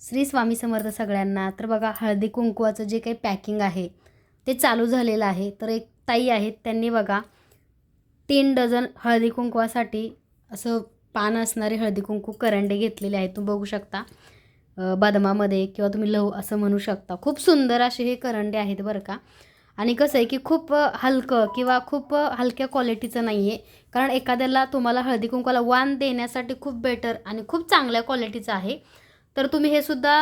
श्री स्वामी समर्थ सगळ्यांना. तर बघा हळदी कुंकवाचं जे काही पॅकिंग आहे ते चालू झालेलं आहे. तर एक ताई आहेत त्यांनी बघा तीन डझन हळदी कुंकवासाठी असं पान असणारे हळदी कुंकू करंडे घेतलेले आहेत. तुम्ही बघू शकता बदमामध्ये बदामामध्ये किंवा तुम्ही लव असं म्हणू शकता. खूप सुंदर असे हे करंडे आहेत बरं का. आणि कसं आहे की खूप हलकं किंवा खूप हलक्या क्वालिटीचं नाही आहे कारण एखाद्याला तुम्हाला हळदी कुंकवाला वाण देण्यासाठी खूप बेटर आणि खूप चांगल्या क्वालिटीचं आहे. तर तुम्ही हे सुद्धा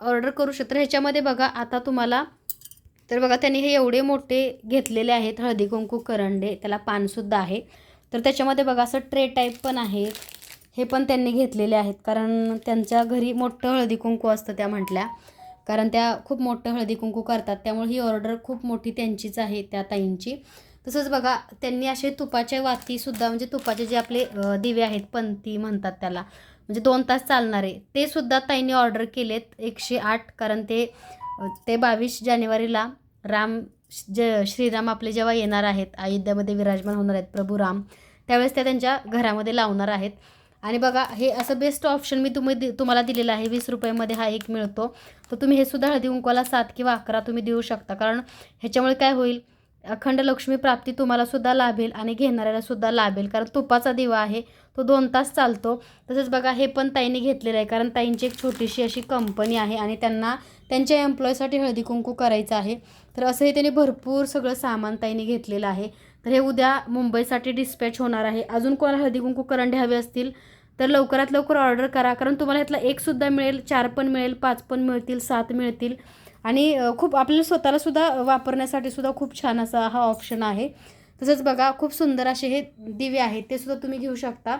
ऑर्डर करू शकता. ह्याच्यामध्ये बघा आता तुम्हाला तर बघा त्यांनी हे एवढे मोठे घेतलेले आहेत हळदी कुंकू करंडे त्याला पानसुद्धा आहे. तर त्याच्यामध्ये बघा असं ट्रे टाईप पण आहे. हे पण त्यांनी घेतलेले आहेत कारण त्यांच्या घरी मोठं हळदी कुंकू असतं त्या म्हटल्या. कारण त्या खूप मोठं हळदी कुंकू करतात त्यामुळे ही ऑर्डर खूप मोठी त्यांचीच आहे त्या ताईंची. तसंच बघा त्यांनी असे तुपाच्या वातीसुद्धा म्हणजे तुपाचे जे आपले दिवे आहेत पंती म्हणतात त्याला म्हणजे दोन तास चालणारे ते सुद्धा ताईंनी ऑर्डर केलेत एकशे आठ कारण ते ते बावीस जानेवारीला राम ज श्रीराम आपले जेव्हा येणार आहेत अयोध्यामध्ये विराजमान होणार आहेत प्रभू राम त्यावेळेस त्या त्यांच्या घरामध्ये लावणार आहेत. आणि बघा हे असं बेस्ट ऑप्शन मी तुम्ही दि तुम्हाला दिलेलं आहे वीस रुपयामध्ये हा एक मिळतो. तर तुम्ही हे सुद्धा हळदी कुंकवाला सात किंवा अकरा तुम्ही देऊ शकता कारण ह्याच्यामुळे काय होईल? अखंड लक्ष्मी प्राप्ती तुम्हाला सुद्धा लाभेल आणि घेणाऱ्याला सुद्धा लाभेल कारण तुपाचा दिवा आहे. तो दोन तास चालतो. तसंच बघा हे पण ताईंनी घेतलेलं आहे. कारण ताईंची एक छोटीशी अशी कंपनी आहे आणि त्यांना त्यांच्या एम्प्लॉईसाठी हळदी कुंकू करायचं आहे. तर असंही त्यांनी भरपूर सगळं सामान ताईंनी घेतलेलं आहे. तर हे उद्या मुंबईसाठी डिस्पॅच होणार आहे. अजून कोणाला हळदी कुंकू करंडे हवे असतील तर लवकरात लवकर ऑर्डर करा. कारण तुम्हाला ह्यातला एकसुद्धा मिळेल चार पण मिळेल पाच पण मिळतील सात मिळतील. आणि खूप आपल्याला स्वतःला सुद्धा वापरण्यासाठी सुद्धा खूप छान असा हा ऑप्शन आहे. तसंच बघा खूप सुंदर असे हे दिवे आहेत ते सुद्धा तुम्ही घेऊ शकता.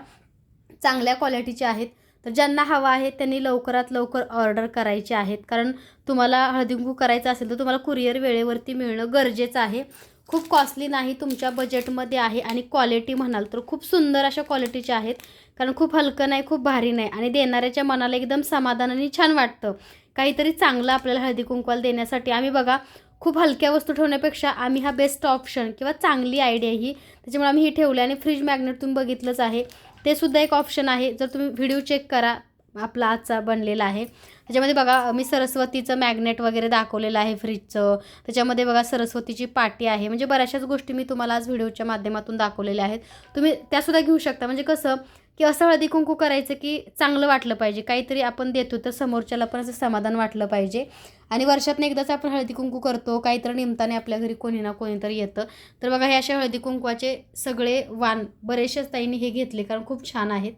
चांगल्या क्वालिटीचे आहेत. तर ज्यांना हवा आहे त्यांनी लवकरात लवकर ऑर्डर करायचे आहेत. कारण तुम्हाला हळदिंकू करायचं असेल तर तुम्हाला कुरिअर वेळेवरती मिळणं गरजेचं आहे. खूप कॉस्टली नाही तुमच्या बजेटमध्ये आहे आणि क्वालिटी म्हणाल तर खूप सुंदर अशा क्वालिटीचे आहेत. कारण खूप हलकं नाही खूप भारी नाही आणि देणाऱ्याच्या मनाला एकदम समाधानाने छान वाटतं. काहीतरी चांगलं आपल्याला हळदी कुंकवाला देण्यासाठी. आम्ही बघा खूप हलक्या वस्तू ठेवण्यापेक्षा आम्ही हा बेस्ट ऑप्शन किंवा चांगली आयडिया ही त्याच्यामुळे आम्ही ही ठेवली आणि फ्रीज मॅग्नेट तुम्ही बघितलंच आहे. ते सुद्धा एक ऑप्शन आहे. जर तुम्ही व्हिडिओ चेक करा आपला आजचा बनलेला आहे. त्याच्यामध्ये बघा मी सरस्वतीचं मॅग्नेट वगैरे दाखवलेलं आहे फ्रीजचं त्याच्यामध्ये बघा सरस्वतीची पाटी आहे. म्हणजे बऱ्याचशाच गोष्टी मी तुम्हाला आज व्हिडिओच्या माध्यमातून दाखवलेल्या आहेत. तुम्ही त्यासुद्धा घेऊ शकता. म्हणजे कसं की असं हळदी कुंकू करायचं की चांगलं वाटलं पाहिजे. काहीतरी आपण देतो तर समोरच्याला पण असं समाधान वाटलं पाहिजे. आणि वर्षातनं एकदाच आपण हळदी कुंकू करतो. काहीतरी निमताने आपल्या घरी कोणी ना कोणीतरी येतं. तर बघा हे अशा हळदी कुंकवाचे सगळे वाण बरेचशाच ताईंनी हे घेतले कारण खूप छान आहेत.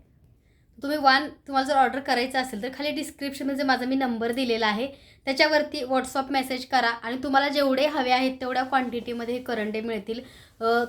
तुम्ही वान तुम्हाला जर ऑर्डर करायचं असेल तर खाली डिस्क्रिप्शनमध्ये माझा मी नंबर दिलेला आहे. त्याच्यावरती व्हॉट्सअप मेसेज करा आणि तुम्हाला जेवढे हवे आहेत तेवढ्या क्वांटिटीमध्ये हे करंडे मिळतील.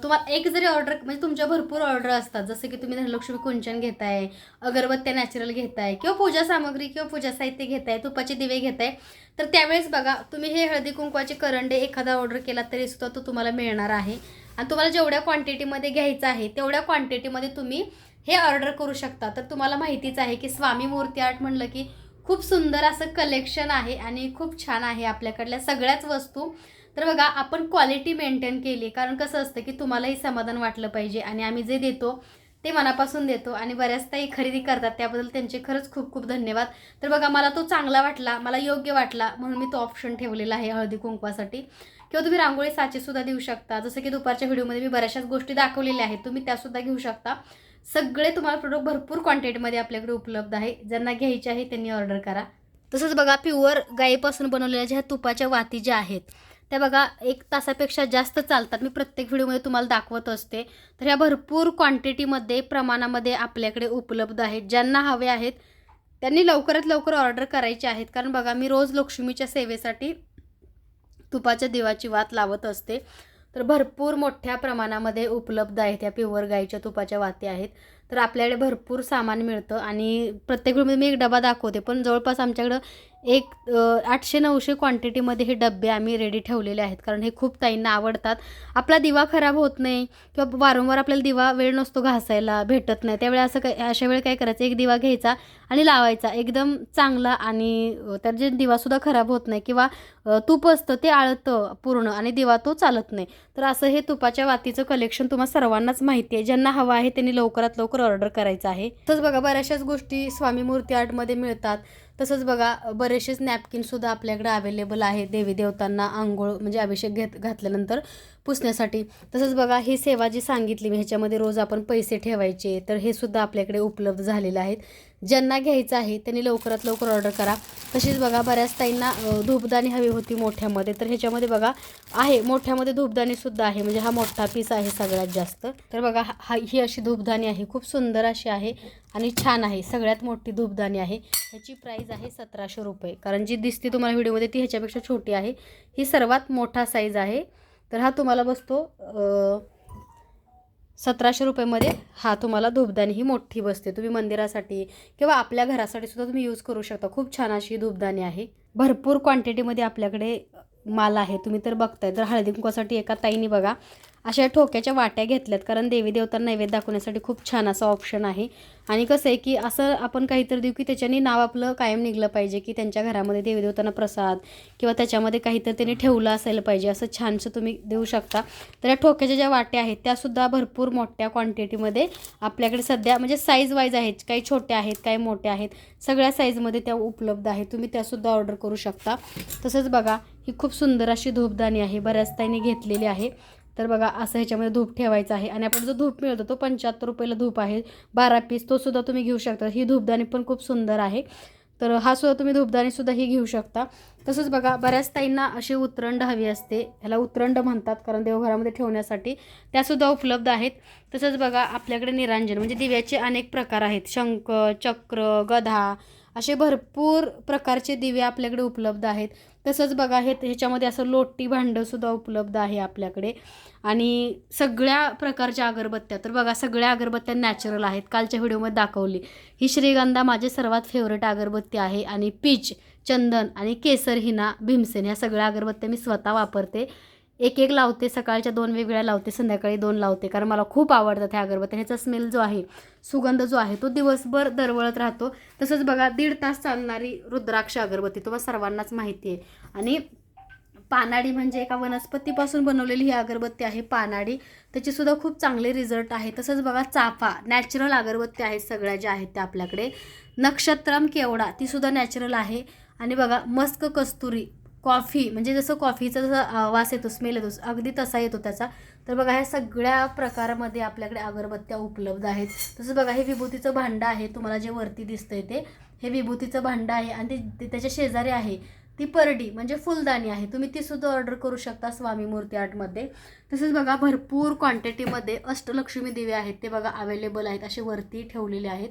तुम्हाला एक जरी ऑर्डर म्हणजे तुमच्या भरपूर ऑर्डर असतात जसं की तुम्ही धनलक्ष्मी कुंचन घेताय अगरबत्त्या नॅचरल घेताय किंवा पूजा सामग्री किंवा पूजा साहित्य घेताय तुपाचे दिवे घेताय तर त्यावेळेस बघा तुम्ही हे हळदी कुंकवाचे करंडे एखादा ऑर्डर केला तरी सुद्धा तो तुम्हाला मिळणार आहे. आणि तुम्हाला जेवढ्या क्वांटिटीमध्ये घ्यायचं आहे तेवढ्या क्वांटिटीमध्ये तुम्ही हे ऑर्डर करू शकता. तर तुम्हाला माहितीच आहे की स्वामी मूर्ती आर्ट म्हणलं की खूप सुंदर असं कलेक्शन आहे आणि खूप छान आहे आपल्याकडल्या सगळ्याच वस्तू. तर बघा आपण क्वालिटी मेंटेन केली कारण कसं असतं की तुम्हालाही समाधान वाटलं पाहिजे आणि आम्ही जे देतो ते मनापासून देतो आणि बऱ्याचदाही खरेदी करतात. त्याबद्दल त्यांचे खरंच खूप खूप धन्यवाद. तर बघा मला तो चांगला वाटला मला योग्य वाटला म्हणून मी तो ऑप्शन ठेवलेला आहे हळदी कुंकवासाठी. किंवा तुम्ही रांगोळी साचेसुद्धा देऊ शकता. जसं की दुपारच्या व्हिडिओमध्ये मी बऱ्याचशाच गोष्टी दाखवलेल्या आहेत. तुम्ही त्यासुद्धा घेऊ शकता. सगळे तुम्हाला प्रोडक्ट भरपूर क्वांटिटीमध्ये आपल्याकडे उपलब्ध आहे. ज्यांना घ्यायचे आहे त्यांनी ऑर्डर करा. तसंच बघा प्युअर गाईपासून बनवलेल्या ज्या तुपाच्या वाती ज्या आहेत त्या बघा एक तासापेक्षा जास्त चालतात. मी प्रत्येक व्हिडिओमध्ये तुम्हाला दाखवत असते. तर ह्या भरपूर क्वांटिटीमध्ये प्रमाणामध्ये आपल्याकडे उपलब्ध आहेत. ज्यांना हवे आहेत त्यांनी लवकरात लवकर ऑर्डर करायचे आहेत. कारण बघा मी रोज लक्ष्मीच्या सेवेसाठी तुपाच्या देवाची वात लावत असते. तर भरपूर मोठ्या प्रमाणामध्ये उपलब्ध आहेत या प्युअर गाईच्या तुपाच्या वाती आहेत. तर आपल्याकडे भरपूर सामान मिळतं आणि प्रत्येक रूममध्ये मी एक डबा दाखवते पण जवळपास आमच्याकडं एक आठशे नऊशे क्वांटिटीमध्ये हे डबे आम्ही रेडी ठेवलेले आहेत. कारण हे खूप ताईंना आवडतात. आपला दिवा खराब होत नाही किंवा वारंवार आपल्याला दिवा वेळ नसतो घासायला भेटत नाही. त्यावेळी असं काय अशा वेळी काय करायचं? एक दिवा घ्यायचा आणि लावायचा. एकदम चांगला आणि त्यात जे दिवासुद्धा खराब होत नाही किंवा तूप असतं ते आळतं पूर्ण आणि दिवा तो चालत नाही. तर असं हे तुपाच्या वातीचं कलेक्शन तुम्हाला सर्वांनाच माहिती आहे. ज्यांना हवं आहे त्यांनी लवकरात लवकर लवकर ऑर्डर करायचं आहे. तसंच बघा बऱ्याचशाच गोष्टी स्वामी मूर्ती आर्टमध्ये मिळतात. तसंच बघा बरेचसेच नॅपकिनसुद्धा आपल्याकडे अवेलेबल आहे देवी देवतांना आंघोळ म्हणजे अभिषेक घेत घातल्यानंतर पुसण्यासाठी. तसंच बघा ही सेवा जी सांगितली मी ह्याच्यामध्ये रोज आपण पैसे ठेवायचे तर हे सुद्धा आपल्याकडे उपलब्ध झालेलं आहेत. ज्यांना घ्यायचं आहे त्यांनी लवकरात लवकर ऑर्डर करा. तशीच बघा बऱ्याच ताईंना धूपदाणी हवी होती मोठ्यामध्ये. तर ह्याच्यामध्ये बघा आहे मोठ्यामध्ये धूपदाणीसुद्धा आहे. म्हणजे हा मोठा पीस आहे सगळ्यात जास्त. तर बघा हा हा- ही अशी धूपदाणी आहे. खूप सुंदर अशी आहे आणि छान आहे. सगळ्यात मोठी धूपदाणी आहे. ह्याची प्राईज आहे सतराशे रुपये. कारण जी दिसते तुम्हाला व्हिडिओमध्ये ती ह्याच्यापेक्षा छोटी आहे. ही सर्वात मोठा साईज आहे. तर हा तुम्हाला बसतो सतराशे रुपयेमध्ये. हा तुम्हाला धूपदाणी ही मोठी बसते. तुम्ही मंदिरासाठी किंवा आपल्या घरासाठी सुद्धा तुम्ही यूज करू शकता. खूप छान अशी ही धूपदाणी आहे. भरपूर क्वांटिटीमध्ये आपल्याकडे माल आहे तुम्ही तर बघताय. तर हळदी कुंकवासाठी एका ताईने बघा अशा ठोक्याच्या वाट्या घेतल्यात. कारण देवी देवतांना नैवेद्य दाखवण्यासाठी खूप छान असं ऑप्शन आहे. आणि कसं आहे की असं आपण काहीतरी देऊ की त्याच्याने नाव आपलं कायम निघलं पाहिजे की त्यांच्या घरामध्ये देवी देवतांना प्रसाद किंवा त्याच्यामध्ये काहीतरी त्यांनी ठेवलं असायला पाहिजे असं छानसं तुम्ही देऊ शकता. तर या ठोक्याच्या ज्या वाट्या आहेत त्यासुद्धा भरपूर मोठ्या क्वांटिटीमध्ये आपल्याकडे सध्या म्हणजे साईज वाईज आहेत. काही छोट्या आहेत काही मोठ्या आहेत. सगळ्या साईजमध्ये त्या उपलब्ध आहेत. तुम्ही त्यासुद्धा ऑर्डर करू शकता. तसंच बघा ही खूप सुंदर अशी धूपदाणी आहे. बऱ्याच ताईंनी घेतलेली आहे. तर बघा असं ह्याच्यामध्ये धूप ठेवायचं आहे. आणि आपण जो धूप मिळतो तो पंच्याहत्तर रुपयाला धूप आहे. बारा पीस तो सुद्धा तुम्ही घेऊ शकता. ही धूपदाणी पण खूप सुंदर आहे. तर हा सुद्धा तुम्ही धूपदाणीसुद्धा ही घेऊ शकता. तसंच बघा बऱ्याच ताईंना अशी उतरंड हवी असते. ह्याला उतरंड म्हणतात कारण देवघरामध्ये ठेवण्यासाठी. त्यासुद्धा उपलब्ध आहेत. तसंच बघा आपल्याकडे निरांजन म्हणजे दिव्याचे अनेक प्रकार आहेत. शंख चक्र गधा असे भरपूर प्रकारचे दिवे आपल्याकडे उपलब्ध आहेत. तसंच बघा हे ह्याच्यामध्ये असं लोटी भांडंसुद्धा उपलब्ध आहे आपल्याकडे. आणि सगळ्या प्रकारच्या अगरबत्त्या तर बघा सगळ्या अगरबत्त्या नॅचरल आहेत. कालच्या व्हिडिओमध्ये दाखवली. ही श्रीगंधा माझी सर्वात फेवरेट अगरबत्ती आहे. आणि पीच चंदन आणि केसर हिना भीमसेन ह्या सगळ्या अगरबत्त्या मी स्वतः वापरते. एक एक लावते सकाळच्या दोन वेगवेगळ्या लावते संध्याकाळी दोन लावते कारण मला खूप आवडतात ह्या अगरबत्त्या ह्याचा स्मेल जो आहे सुगंध जो आहे तो दिवसभर दरवळत राहतो. तसंच बघा दीड तास चालणारी रुद्राक्ष अगरबत्ती तुम्हाला सर्वांनाच माहिती आहे. आणि पानाडी म्हणजे एका वनस्पतीपासून बनवलेली ही अगरबत्ती आहे पानाडी. त्याचेसुद्धा खूप चांगले रिझल्ट आहे. तसंच बघा चाफा नॅचरल अगरबत्ती आहेत सगळ्या ज्या आहेत त्या आपल्याकडे. नक्षत्रम केवडा तीसुद्धा नॅचरल आहे. आणि बघा मस्क कस्तुरी कॉफी म्हणजे जसं कॉफीचा जसा वास येतो स्मेल येतो अगदी तसा येतो त्याचा. तर बघा ह्या सगळ्या प्रकारामध्ये आपल्याकडे अगरबत्त्या उपलब्ध आहेत. तसंच बघा हे विभूतीचं भांडं आहे तुम्हाला जे वरती दिसतंय ते. हे विभूतीचं भांडं आहे आणि ते- ते त्याच्या शेजारी आहे ती परडी म्हणजे फुलदाणी आहे. तुम्ही ती सुद्धा ऑर्डर करू शकता स्वामी मूर्ती आर्टमध्ये तसेच बघा भरपूर क्वांटिटीमध्ये अष्टलक्ष्मी दिवे आहेत ते बघा अवेलेबल आहेत असे वरती ठेवलेले आहेत.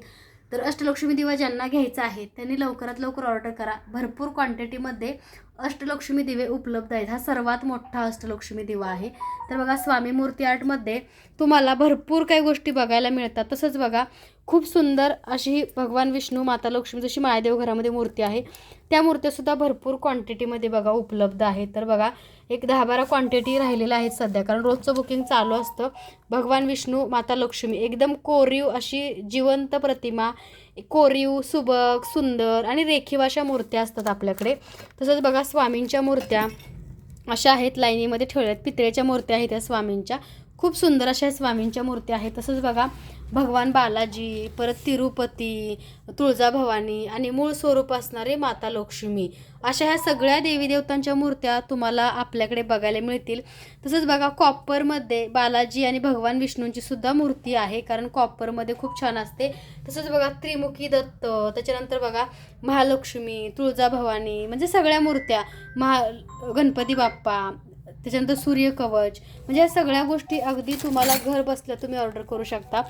तर अष्टलक्ष्मी दिवा ज्यांना घ्यायचा आहे त्यांनी लवकरात लवकर ऑर्डर करा. भरपूर क्वांटिटीमध्ये अष्टलक्ष्मी दिवे उपलब्ध आहेत. हा सर्वात मोठा अष्टलक्ष्मी दिवा आहे. तर बघा स्वामी मूर्ती आर्टमध्ये तुम्हाला भरपूर काही गोष्टी बघायला मिळतात. तसंच बघा खूप सुंदर अशी ही भगवान विष्णू माता लक्ष्मी जशी मायादेव घरामध्ये मूर्ती आहे. त्या मूर्त्यासुद्धा भरपूर क्वांटिटीमध्ये बघा उपलब्ध आहेत. तर बघा एक दहा बारा क्वांटिटी राहिलेल्या आहेत सध्या. कारण रोजचं बुकिंग चालू असतं. भगवान विष्णू माता लक्ष्मी एकदम कोरीव अशी जिवंत प्रतिमा कोरीव सुबक सुंदर आणि रेखीव अशा मूर्त्या असतात आपल्याकडे. तसंच बघा स्वामींच्या मूर्त्या अशा आहेत. लाईनीमध्ये ठेवल्यात. पितळेच्या मूर्त्या आहेत त्या स्वामींच्या. खूप सुंदर अशा स्वामींच्या मूर्त्या आहेत. तसंच बघा भगवान बालाजी परत तिरुपती तुळजाभवानी आणि मूळ स्वरूप असणारे माता लक्ष्मी. अशा ह्या सगळ्या देवी देवतांच्या मूर्त्या तुम्हाला आपल्याकडे बघायला मिळतील. तसंच बघा कॉपरमध्ये बालाजी आणि भगवान विष्णूंची सुद्धा मूर्ती आहे कारण कॉपरमध्ये खूप छान असते. तसंच बघा त्रिमुखी दत्त त्याच्यानंतर बघा महालक्ष्मी तुळजाभवानी म्हणजे सगळ्या मूर्त्या महा गणपती बाप्पा त्याच्यानंतर सूर्यकवच. म्हणजे या सगळ्या गोष्टी अगदी तुम्हाला घर बसल्या तुम्ही ऑर्डर करू शकता.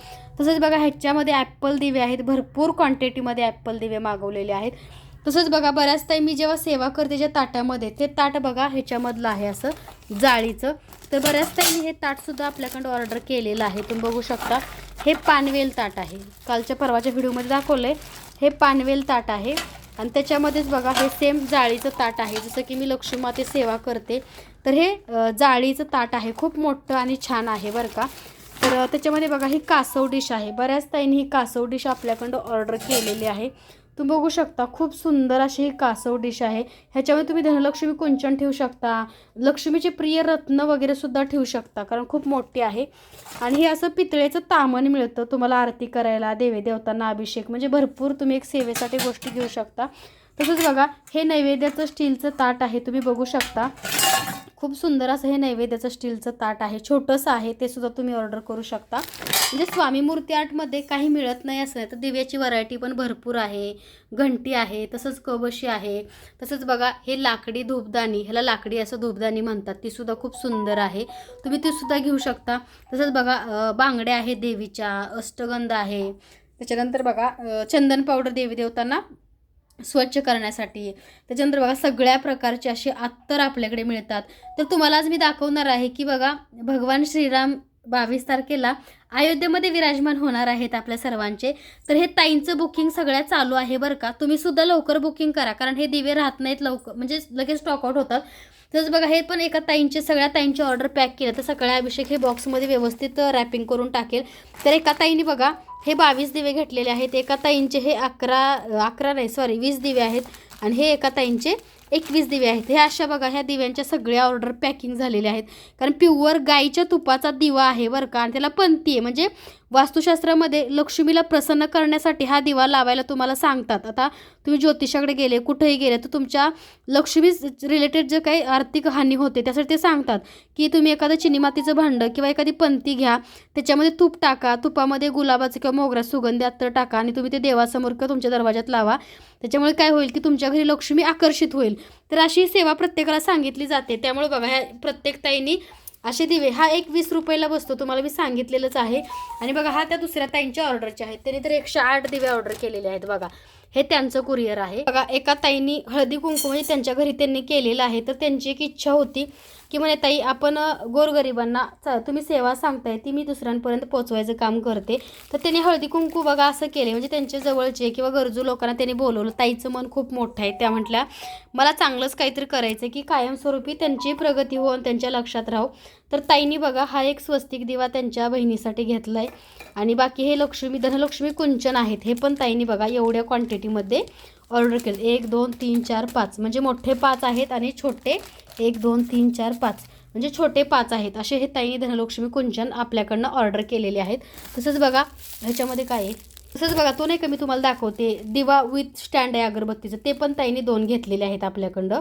तसंच बघा ह्याच्यामध्ये ॲप्पल दिवे आहेत. भरपूर क्वांटिटीमध्ये ॲप्पल दिवे मागवलेले आहेत. तसंच बघा बऱ्याच ताई मी जेव्हा सेवा करते ज्या ताटामध्ये ते ताट बघा ह्याच्यामधलं आहे असं जाळीचं. तर बऱ्याच टाईम हे ताटसुद्धा आपल्याकडं ऑर्डर केलेलं आहे. तुम्ही बघू शकता हे पानवेल ताट आहे. कालच्या परवाच्या व्हिडिओमध्ये दाखवलं आहे हे पानवेल ताट आहे. आणि त्याच्यामध्येच बघा हे सेम जाळीचं ताट आहे. जसं की मी लक्ष्मी माते सेवा करते. तर हे जाळीचं ताट आहे. खूप मोठं आणि छान आहे बरं का. तर त्याच्यामध्ये बघा ही कासव डिश आहे. बऱ्याच ताईंनी ही कासव डिश आपल्याकडं ऑर्डर केलेली आहे. तुम्ही बघू शकता खूप सुंदर अशी ही कासव डिश आहे. ह्याच्यामध्ये तुम्ही धनलक्ष्मी कुंचन ठेवू शकता. लक्ष्मीचे प्रिय रत्न वगैरे सुद्धा ठेवू शकता कारण खूप मोठी आहे. आणि हे असं पितळेचं तामण मिळतं तुम्हाला आरती करायला देवे देवतांना अभिषेक. म्हणजे भरपूर तुम्ही एक सेवेसाठी गोष्टी घेऊ शकता. तसंच बघा हे नैवेद्याचं स्टीलचं ताट आहे तुम्ही बघू शकता. खूप सुंदर असं हे नैवेद्याचं स्टीलचं ताट आहे. छोटंसं आहे ते सुद्धा तुम्ही ऑर्डर करू शकता. म्हणजे स्वामी मूर्ती आर्टमध्ये काही मिळत नाही असं नाही तर दिव्याची व्हरायटी पण भरपूर आहे. घंटी आहे तसंच कबशी आहे. तसंच बघा हे लाकडी धूपदाणी ह्याला लाकडी असं धूपदाणी म्हणतात ती सुद्धा खूप सुंदर आहे. तुम्ही ती सुद्धा घेऊ शकता. तसंच बघा बांगड्या आहे देवीच्या अष्टगंध आहे. त्याच्यानंतर बघा चंदन पावडर देवी देवतांना स्वच्छ करण्यासाठी. त्याच्यानंतर बघा सगळ्या प्रकारचे असे अत्तर आपल्याकडे मिळतात. तर तुम्हाला आज मी दाखवणार आहे की बघा भगवान श्रीराम बावीस तारखेला अयोध्येमध्ये विराजमान होणार आहेत आपल्या सर्वांचे. तर हे ताईंचं बुकिंग सगळ्या चालू आहे बरं का. तुम्ही सुद्धा लवकर बुकिंग करा कारण हे दिवे राहत नाहीत लवकर म्हणजे लगेच स्टॉकआउट होतात. तसंच बघा हे पण एका ताईंचे सगळ्या ताईंची ऑर्डर पॅक केलं. तर सगळ्या अभिषेक हे बॉक्समध्ये व्यवस्थित रॅपिंग करून टाकेल. तर एका ताईने बघा हे बावीस दिवे घेतलेले आहेत. एका ताईंचे हे अकरा अकरा नाही सॉरी वीस दिवे आहेत. आणि हे एका ताईंचे एकवीस दिवे आहेत. हे अशा बघा ह्या दिव्यांच्या सगळ्या ऑर्डर पॅकिंग झालेल्या आहेत. कारण प्युअर गाईच्या तुपाचा दिवा आहे बरं का. आणि त्याला पंती आहे. म्हणजे वास्तुशास्त्रामध्ये लक्ष्मीला प्रसन्न करण्यासाठी हा दिवा लावायला तुम्हाला सांगतात. आता तुम्ही ज्योतिषाकडे गेले कुठेही गेले तर तुमच्या लक्ष्मी रिलेटेड जे काही आर्थिक हानी होते त्यासाठी ते सांगतात की तुम्ही एखादं चिनी मातीचं भांडं किंवा एखादी पंती घ्या त्याच्यामध्ये तूप टाका. तुपामध्ये गुलाबाचं किंवा मोगरा सुगंधी अत्तर टाका आणि तुम्ही ते देवासमोर किंवा तुमच्या दरवाजात लावा. त्याच्यामुळे काय होईल की तुमच्या घरी लक्ष्मी आकर्षित होईल. तर अशी सेवा प्रत्येकाला सांगितली जाते. त्यामुळे बघा ह्या प्रत्येक ताईंनी असे दिवे हा एक वीस रुपयाला बसतो तुम्हाला मी सांगितलेलंच आहे. आणि बघा हा त्या दुसऱ्या ताईंच्या ऑर्डरचे आहेत. त्यांनी तर एकशे आठ दिवे ऑर्डर केलेले आहेत बघा. हे त्यांचं कुरिअर आहे. बघा एका ताईंनी हळदी कुंकू म्हणजे त्यांच्या घरी त्यांनी केलेलं आहे. तर त्यांची एक इच्छा होती की म्हणे ताई आपण गोरगरिबांना चा- तुम्ही सेवा सांगताय ती मी दुसऱ्यांपर्यंत पोचवायचं काम करते. तर त्यांनी हळदी कुंकू बघा असं केले म्हणजे त्यांच्या जवळचे किंवा गरजू लोकांना त्यांनी बोलवलं. ताईचं मन खूप मोठं आहे. त्या म्हटल्या मला चांगलंच काहीतरी करायचं आहे की कायमस्वरूपी त्यांची प्रगती हो त्यांच्या लक्षात राहो. तर ताईंनी बघा हा एक स्वस्तिक दिवा त्यांच्या बहिणीसाठी घेतला आहे आणि बाकी हे लक्ष्मी धनलक्ष्मी कुंचन आहेत. हे पण ताईंनी बघा एवढ्या क्वांटिटीमध्ये ऑर्डर केलं. एक दोन तीन चार पाच. म्हणजे मोठे पाच आहेत आणि छोटे एक दोन तीन चार पाच. म्हणजे छोटे पाच आहेत. असे हे ताईंनी धनलक्ष्मी कुंचन आपल्याकडनं ऑर्डर केलेले आहेत. तसंच बघा ह्याच्यामध्ये काय आहे? तसंच बघा तो नाही का मी तुम्हाला दाखवते. दिवा विथ स्टँड आहे अगरबत्तीचं. ते पण ताईने दोन घेतलेले आहेत आपल्याकडं.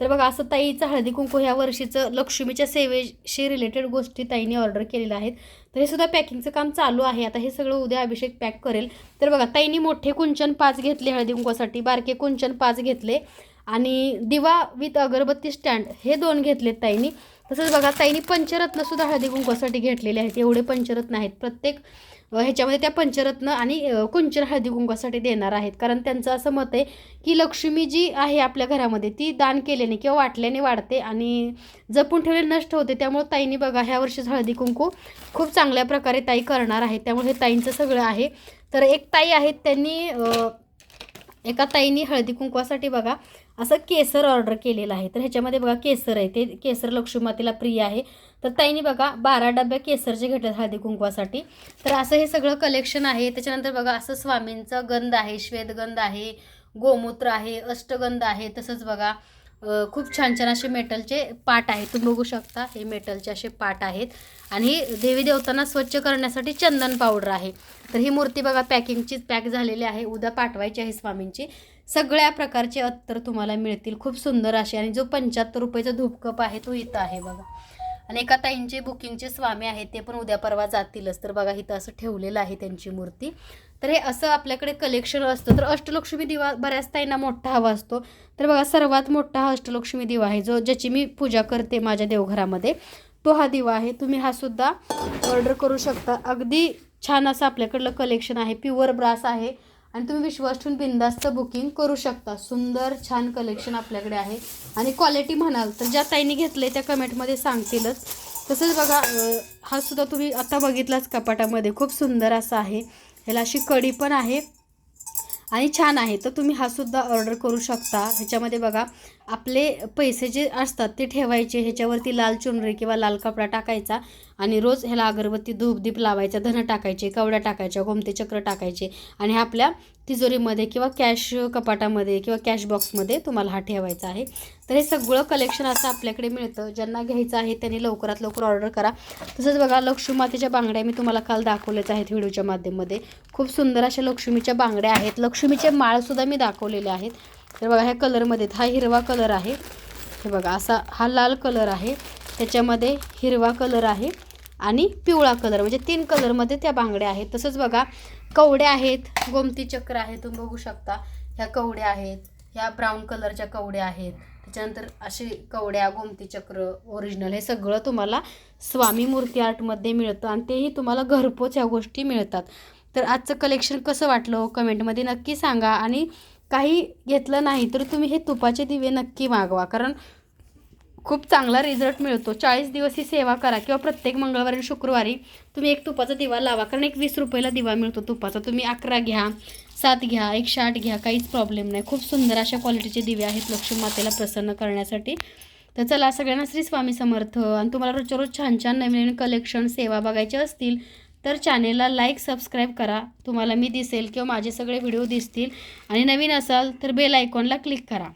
तर बघा असं ताईचं हळदी कुंकू ह्या वर्षीचं लक्ष्मीच्या सेवेशी रिलेटेड गोष्टी ताईने ऑर्डर केलेल्या आहेत. तर हे सुद्धा पॅकिंगचं काम चालू आहे. आता हे सगळं उद्या अभिषेक पॅक करेल. तर बघा ताईने मोठे कुंचन पाच घेतले हळदी कुंकूसाठी. बारके कुंचन पाच घेतले. आणि दिवा विथ अगरबत्ती स्टँड हे दोन घेतलेत ताईनी. तसंच बघा ताईंनी पंचरत्नसुद्धा हळदी कुंकूसाठी घेतलेले आहेत. एवढे पंचरत्न आहेत. प्रत्येक ह्याच्यामध्ये त्या पंचरत्न आणि कुंचन हळदी कुंकवासाठी देणार आहेत. कारण त्यांचं असं मत आहे की लक्ष्मी जी आहे आपल्या घरामध्ये ती दान केल्याने किंवा वाटल्याने वाढते आणि जपून ठेवले नष्ट होते. त्यामुळे ताईंनी बघा ह्या वर्षीच हळदी कुंकू खूप चांगल्या प्रकारे ताई करणार आहे त्यामुळे हे ताईंचं सगळं आहे. तर एक ताई आहेत त्यांनी एका ताईंनी हळदी कुंकवासाठी बघा असं केसर ऑर्डर केलेलं आहे. तर ह्याच्यामध्ये बघा केसर आहे. ते केसर लक्ष्मीमातेला प्रिय आहे. तर ताईंनी बघा बारा डब्या केसरचे घेतात हळदी कुंकवासाठी. तर असं हे सगळं कलेक्शन आहे. त्याच्यानंतर बघा असं स्वामींचं गंध आहे. श्वेतगंध आहे. गोमूत्र आहे. अष्टगंध आहे. तसंच बघा खूप छान छान असे मेटलचे पाट आहेत. तुम्ही बघू शकता हे मेटलचे असे पाट आहेत. आणि देवी देवतांना स्वच्छ करण्यासाठी चंदन पावडर आहे. तर ही मूर्ती बघा पॅकिंगचीच पॅक झालेली आहे. उद्या पाठवायची आहे स्वामींची. सगळ्या प्रकारचे अत्तर तुम्हाला मिळतील. खूप सुंदर असे. आणि जो पंच्याहत्तर रुपयाचा धूपकप आहे तो इथं आहे बघा. आणि एका ताईंचे बुकिंगचे स्वामी आहेत ते पण उद्या परवा जातीलच. तर बघा इथं असं ठेवलेलं आहे त्यांची मूर्ती. तर हे असं आपल्याकडे कलेक्शन असतं. तर अष्टलक्ष्मी दिवा बऱ्याच ताईंना मोठा हवा असतो. तर बघा सर्वात मोठा हा अष्टलक्ष्मी दिवा आहे जो ज्याची मी पूजा करते माझ्या देवघरामध्ये. तो हा दिवा आहे. तुम्ही हा सुद्धा ऑर्डर करू शकता. अगदी छान असं आपल्याकडलं कलेक्शन आहे. प्युअर ब्रास आहे. आणि तुम्ही विश्वास ठेवून बिंदास्त बुकिंग करू शकता. सुंदर छान कलेक्शन आपल्याकडे आहे. आणि क्वालिटी म्हणाल तर ज्या ताईंनी घेतले त्या कमेंटमध्ये सांगतीलच. तसंच बघा हा सुद्धा तुम्ही आता बघितलाच कपाटामध्ये. खूप सुंदर असा आहे. ह्याला अशी कडी पण आहे. आणि छान आहे. तर तुम्ही हा सुद्धा ऑर्डर करू शकता. ह्याच्यामध्ये बघा आपले पैसे जे असतात ते ठेवायचे. ह्याच्यावरती लाल चुनरी किंवा लाल कपडा टाकायचा आणि रोज ह्याला अगरबत्ती धूपदीप लावायचा. धन टाकायचे कवड्या टाकायच्या गोमते चक्र टाकायचे आणि आपल्या तिजोरीमध्ये किंवा कॅश कपाटामध्ये किंवा कॅश बॉक्समध्ये तुम्हाला हा ठेवायचा आहे. तर हे सगळं कलेक्शन असं आपल्याकडे मिळतं. ज्यांना घ्यायचं आहे त्यांनी लवकरात लवकर ऑर्डर करा. तसंच बघा लक्ष्मीमातेच्या बांगड्या मी तुम्हाला काल दाखवल्याच आहेत व्हिडिओच्या माध्यमामध्ये खूप सुंदर अशा लक्ष्मीच्या बांगड्या आहेत. लक्ष्मीचे माळसुद्धा मी दाखवलेले आहेत. तर बघा ह्या कलरमध्ये हा हिरवा कलर आहे. हे बघा असा हा लाल कलर आहे. त्याच्यामध्ये हिरवा कलर आहे आणि पिवळा कलर म्हणजे तीन कलरमध्ये त्या बांगड्या आहेत. तसंच बघा कवड्या आहेत गोमती चक्र आहे तुम्ही बघू शकता. ह्या कवड्या आहेत ह्या ब्राऊन कलरच्या कवड्या आहेत. त्याच्यानंतर असे कवड्या गोमती चक्र ओरिजिनल हे सगळं तुम्हाला स्वामी मूर्ती आर्टमध्ये मिळतं आणि तेही तुम्हाला घरपोच ह्या गोष्टी मिळतात. तर आजचं कलेक्शन कसं वाटलं हो? कमेंटमध्ये नक्की सांगा आणि काही घेतलं नाही तर तुम्ही हे तुपाचे दिवे नक्की मागवा. कारण खूप चांगला रिझल्ट मिळतो. चाळीस दिवस ही सेवा करा किंवा प्रत्येक मंगळवारी आणि शुक्रवारी तुम्ही एक तुपाचा दिवा लावा. कारण एक वीस रुपयाला दिवा मिळतो तुपाचा. तुम्ही अकरा घ्या सात घ्या एकशे आठ घ्या काहीच प्रॉब्लेम नाही. खूप सुंदर अशा क्वालिटीचे दिवे आहेत लक्ष्मी मातेला प्रसन्न करण्यासाठी. तर चला सगळ्यांना श्री स्वामी समर्थ. आणि तुम्हाला रोजच्या रोज छान छान नवीन नवीन कलेक्शन सेवा बघायचे असतील तर चॅनेलला लाईक सबस्क्राईब करा. तुम्हाला मी दिसेल किंवा माझे सगळे व्हिडिओ दिसतील. आणि नवीन असाल तर बेल आयकॉनला क्लिक करा.